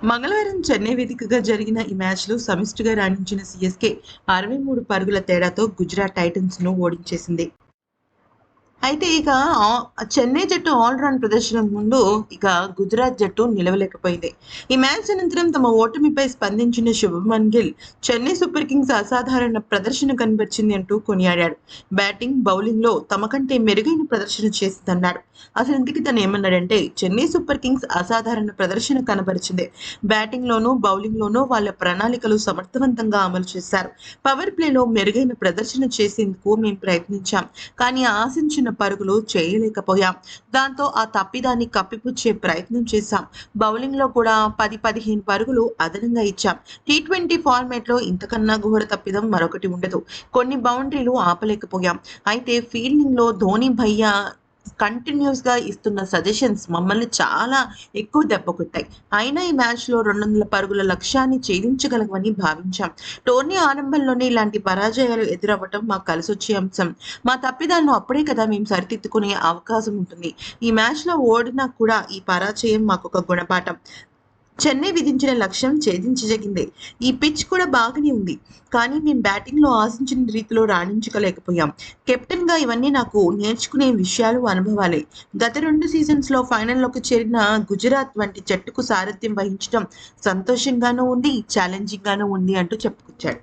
మంగళవారం చెన్నై వేదికగా జరిగిన ఈ మ్యాచ్లో సమిష్టిగా రాణించిన సిఎస్కే అరవై మూడు పరుగుల తేడాతో గుజరాత్ టైటన్స్ను ఓడించేసింది. అయితే ఇక చెన్నై జట్టు ఆల్రౌండ్ ప్రదర్శన ముందు ఇక గుజరాత్ జట్టు నిలవలేకపోయింది. ఈ మ్యాచ్ అనంతరం తమ ఓటమిపై స్పందించిన శుభమన్ గిల్ చెన్నై సూపర్ కింగ్స్ అసాధారణ ప్రదర్శన కనబరిచింది అంటూ కొనియాడాడు. బ్యాటింగ్ బౌలింగ్లో తమ కంటే మెరుగైన ప్రదర్శన చేసిందన్నాడు. అసలు ఇంతకీ తను ఏమన్నాడంటే చెన్నై సూపర్ కింగ్స్ అసాధారణ ప్రదర్శన కనబరిచింది. బ్యాటింగ్ లోనూ బౌలింగ్ లోనూ వాళ్ళ ప్రణాళికలు సమర్థవంతంగా అమలు చేశారు. పవర్ ప్లేలో మెరుగైన ప్రదర్శన చేసేందుకు మేము ప్రయత్నించాం. కానీ ఆశించిన పరుగులు చేయలేకపోయాం. దాంతో ఆ తప్పిదాన్ని కప్పిపుచ్చే ప్రయత్నం చేశాం. బౌలింగ్లో కూడా పది పదిహేను పరుగులు అదనంగా ఇచ్చాం. టీ ట్వంటీ ఫార్మాట్లో ఇంతకన్నా ఘోర తప్పిదం మరొకటి ఉండదు. కొన్ని బౌండరీలు ఆపలేకపోయాం. అయితే ఫీల్డింగ్లో ధోని భయ్య కంటిన్యూస్గా ఇస్తున్న సజెషన్స్ మమ్మల్ని చాలా ఎక్కువ దెబ్బ కొట్టాయి. అయినా ఈ మ్యాచ్లో రెండు వందల పరుగుల లక్ష్యాన్ని ఛేదించగలమని భావించాం. టోర్నీ ఆరంభంలోనే ఇలాంటి పరాజయాలు ఎదురవ్వటం మాకు కలిసొచ్చే అంశం. మా తప్పిదాలను అప్పుడే కదా మేము సరిదిద్దుకునే అవకాశం ఉంటుంది. ఈ మ్యాచ్లో ఓడినా కూడా ఈ పరాజయం మాకు ఒక గుణపాఠం. చెన్నై విధించిన లక్ష్యం ఛేదించజగిందే. ఈ పిచ్ కూడా బాగానే ఉంది. కానీ మేము బ్యాటింగ్లో ఆశించిన రీతిలో రాణించుకోలేకపోయాం. కెప్టెన్గా ఇవన్నీ నాకు నేర్చుకునే విషయాలు అనుభవాలే. గత రెండు సీజన్స్లో ఫైనల్లోకి చేరిన గుజరాత్ వంటి జట్టుకు సారథ్యం వహించడం సంతోషంగానూ ఉంది ఛాలెంజింగ్ గానూ ఉంది అంటూ చెప్పుకొచ్చాడు.